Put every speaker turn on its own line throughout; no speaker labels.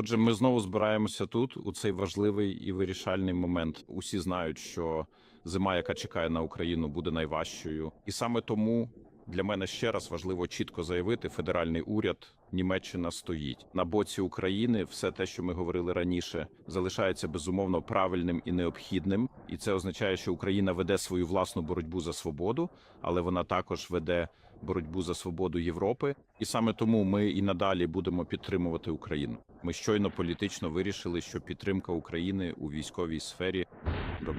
Отже, ми знову збираємося тут у цей важливий і вирішальний момент. Усі знають, що зима, яка чекає на Україну, буде найважчою, і саме тому для мене ще раз важливо чітко заявити: федеральний уряд Німеччина стоїть на боці України. Все те, що ми говорили раніше, залишається безумовно правильним і необхідним. І це означає, що Україна веде свою власну боротьбу за свободу, але вона також веде боротьбу за свободу Європи. І саме тому ми і надалі будемо підтримувати Україну. Ми щойно політично вирішили, що підтримка України у військовій сфері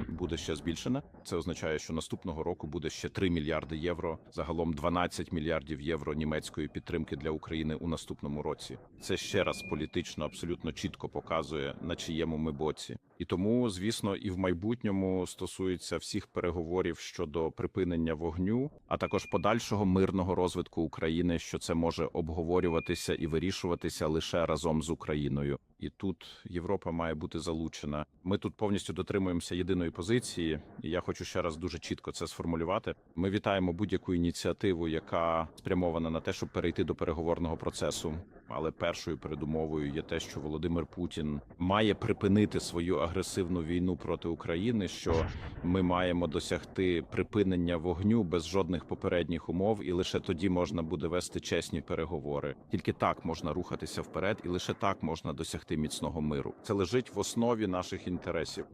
буде ще збільшена. Це означає, що наступного року буде ще 3 мільярди євро, загалом 12 мільярдів євро німецької підтримки для України у наступному році. Це ще раз політично абсолютно чітко показує на чиєму ми боці. І тому, звісно, і в майбутньому стосується всіх переговорів щодо припинення вогню, а також подальшого мирного розвитку України, що це може обговорюватися і вирішуватися лише разом з Україною. І тут Європа має бути залучена. Ми тут повністю дотримуємося єдиної позиції, і я хочу ще раз дуже чітко це сформулювати. Ми вітаємо будь-яку ініціативу, яка спрямована на те, щоб перейти до переговорного процесу. Але першою передумовою є те, що Володимир Путін має припинити свою агресивну війну проти України. Що ми маємо досягти припинення вогню без жодних попередніх умов, і лише тоді можна буде вести чесні переговори. Тільки так можна рухатися вперед, і лише так можна досягти міцного миру. Це лежить в основі наших інтересів.